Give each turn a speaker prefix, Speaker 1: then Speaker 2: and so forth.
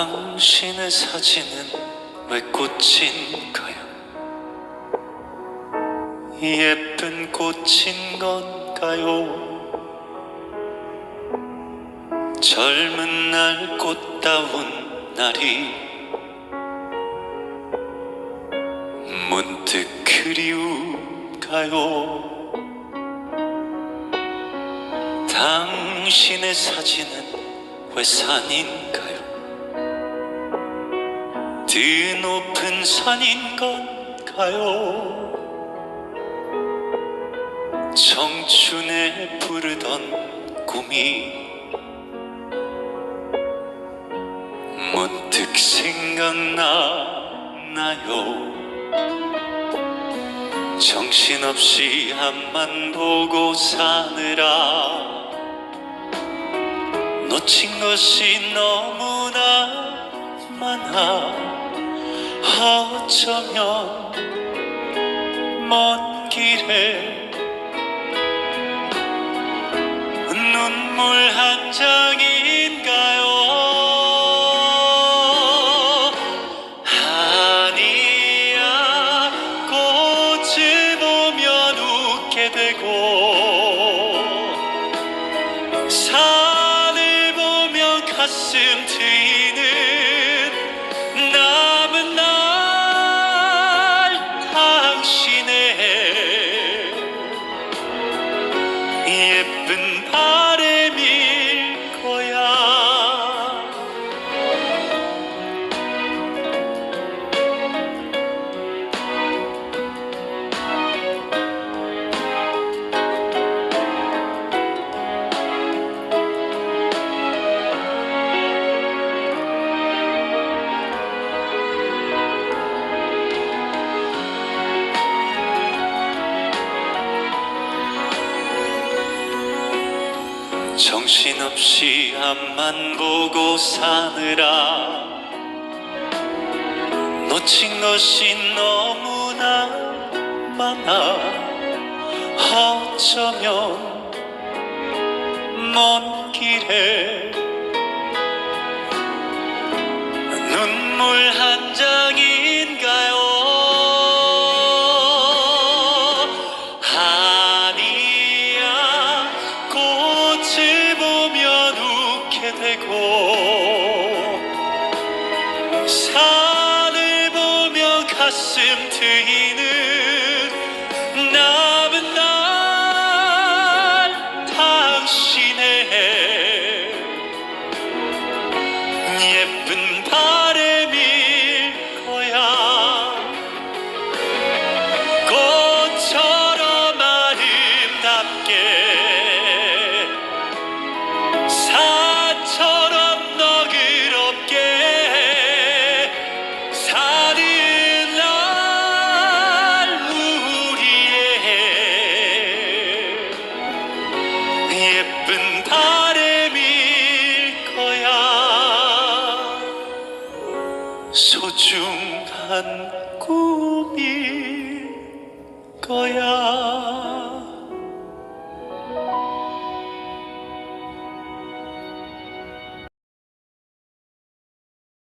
Speaker 1: 당신의 사진은 왜 꽃인가요? 예쁜 꽃인 건가요? 젊은 날 꽃다운 날이 문득 그리울까요? 당신의 사진은 왜 산인가요? 드높은 산인 건가요? 청춘에 부르던 꿈이 문득 생각나나요? 정신없이 앞만 보고 사느라 놓친 것이 너무나 많아 어쩌면 먼 길에 눈물 한 장인가요? 아니야 꽃을 보면 웃게 되고 예쁜 바람 정신없이 앞만 보고 사느라. 놓친 것이 너무나 많아. 어쩌면 먼 길에 눈물 한장 되고 산을 보면 가슴 트 소중한 꿈일 거야